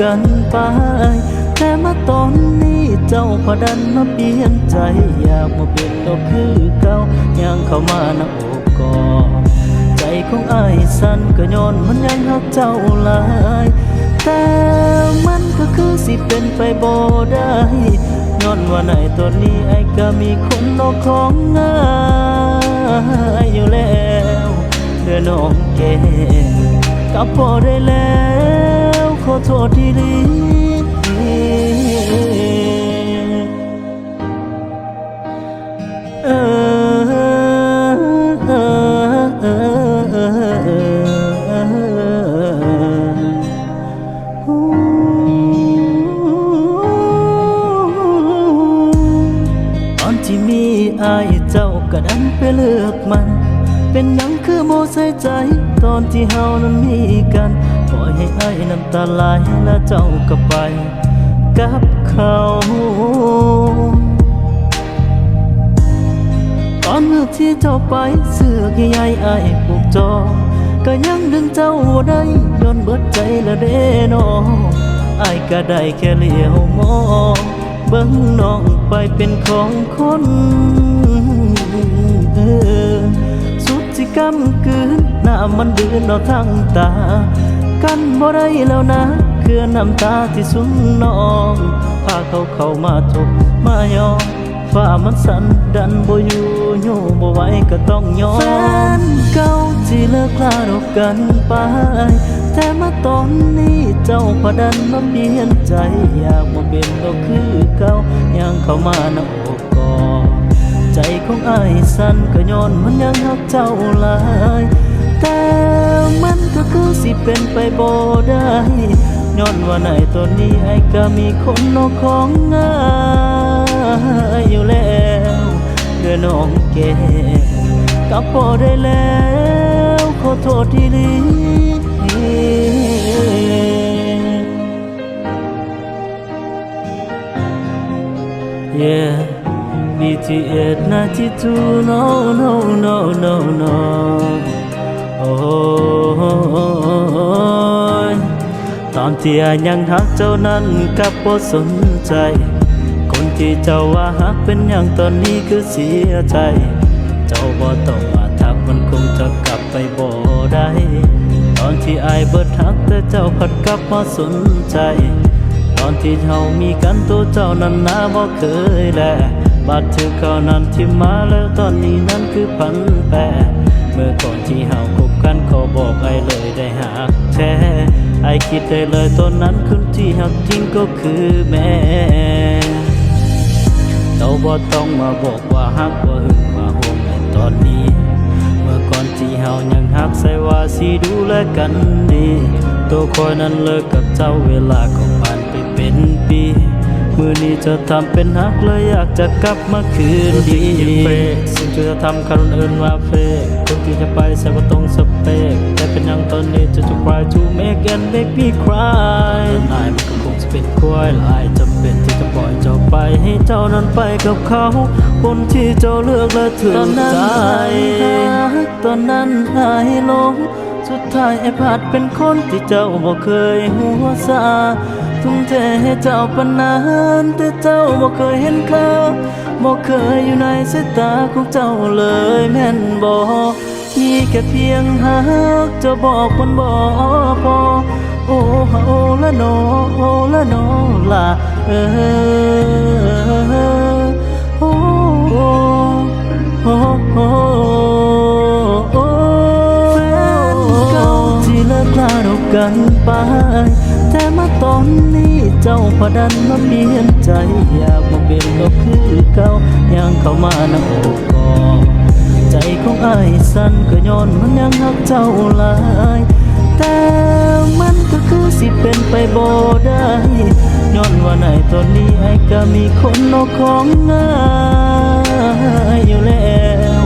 กันไป แต่มาตอนนี้เจ้าพอดันมาเปลี่ยนใจอยากมาเป็นตัวคือเก่ายังเข้ามาหน้าอกกอดใจของไอ้สั่นก็ย้อนมันยังหักเจ้าหลายแต่มันก็คือสิเป็นไปบ่ได้ย้อนว่าในตอนนี้ไอ้ก็มีคนนอกของง่ายอยู่แล้วเธอน้องแก้วกลับพอได้แล้ว โทษที่ลีเออเออเออเออตอนที่มีอายเจ้าก็ดันไปเลือกมัน เป็นหยังคือโมใส่ใจ ตอนที่เฮานั้นมีกัน ปล่อยให้อายน้ำตาไหลแล้วเจ้าก็ไปกับเขาตอนเมื่อที่เจ้าไปเสื้อใหญ่ไอ้ายผูกจอก็ยังดึงเจ้าได้ย้อนเบิดใจละเด้น้องไอ้ายก็ได้แค่เลี้ยวมองเบิ่งน้องไปเป็นของคนเออสุดที่กำกืนหน้ามันเดือนเอาทั้งตา กันบ่ได้แล้วนะ คือน้ำตาที่สุนนองพาเขาเข้ามาทุกมายอมฟ้ามันสั่นดันบ่อยู่อยู่บ่ไหวก็ต้องยอมแฟนเก่าที่เลิกลาดอกกันไป แต่มาตอนนี้เจ้าพอดันมาเปลี่ยนใจ อยากมาเป็นก็คือเก่ายังเข้ามาหน้าอกกอดใจของอ้ายสั่นก็ย้อนมันยังหักเจ้าหลาย เป็นไปบ่ได้ย้อนว่าในตอนนี้ไอ้ก็มีคนนอกของงาอยู่แล้วเดือน้องแก้วกลับพอได้แล้ว ขอโทษที่ลี Yeah, BTS 92, no, no, no, no, no. Oh, อนที่อายยังหักเจ้านั้นกับบ่สนใจ คนที่เจ้าว่าหักเป็นอย่างตอนนี้คือเสียใจ เจ้าบ่ต้องมาทักมันคงจะกลับไปบ่ได้ ตอนที่อายเบิดหักแต่เจ้าพัดกลับมาสนใจ ตอนที่เฮามีกันตัวเจ้านั้นนาบ่เคยแลบาดถือเขานั้นที่มาแล้วตอนนี้นั้นคือพันแปรเมื่อก่อนที่เฮาคบกันขอบอกไอ้เลยได้หักแท้ ไอคิดได้เลยตอนนั้นคนที่หักจริงก็คือแม่เจ้าบ่ต้องมาบอกว่าฮักว่าหึงว่าห่วงในตอนนี้ เมื่อก่อนที่เฮายังฮักใส่ว่าสิดูแลกันดี ตัวคอยนั้นเลิกกับเจ้าเวลาก็ผ่านไปเป็นปี มือนี้จะทำเป็นฮักเลยอยากจะกลับมาคืนดีสิ่งที่จะทำคนอื่นว่าเฟกคนที่จะไปใส่ว่าตรงสเปก เป็นยังตอนนี้จะจะ cry to make and make me cry นายมันก็คงจะเป็นควายลายจำเป็นที่จะปล่อยเจ้าไปให้เจ้านั้นไปกับเขา คนที่เจ้าเลือกและถือใจตอนนั้นหายลง สุดท้ายไอ้พลาดเป็นคนที่เจ้าบ่เคยหัวซาทุ่มเทให้เจ้าปนนานแต่เจ้าบ่เคยเห็นค่าบ่เคยอยู่ในสายตาของเจ้าเลยแม่นบ่ ค่เพียงหักจะบอกมันบ่พอโอ้ฮะโอ้ละโนโอ้ละโนล่ะเออโอ้โอ้โอ้โอ้โอ้แฟนเก่าที่เลิกลาดอกกันไปแต่มาตอนนี้เจ้าพอดันมาเปลี่ยนใจ อยากมาเป็นก็คือเก่ายังเข้ามาหน้าอกกอด ใจของอ้ายสั่นก็ย้อนมันยังหักเจ้าหลายแต่มันก็คือสิเป็นไปบ่ได้ย้อนว่าในตอนนี้ไอ้ก็มีคนนอกของง่ายอยู่แล้ว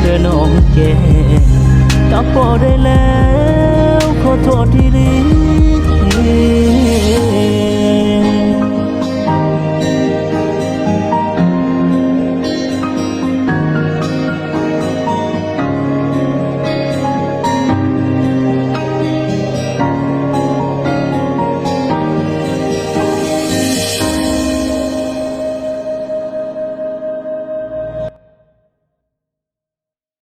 เดินองแก้วกลับพอได้แล้วขอโทษที่ลี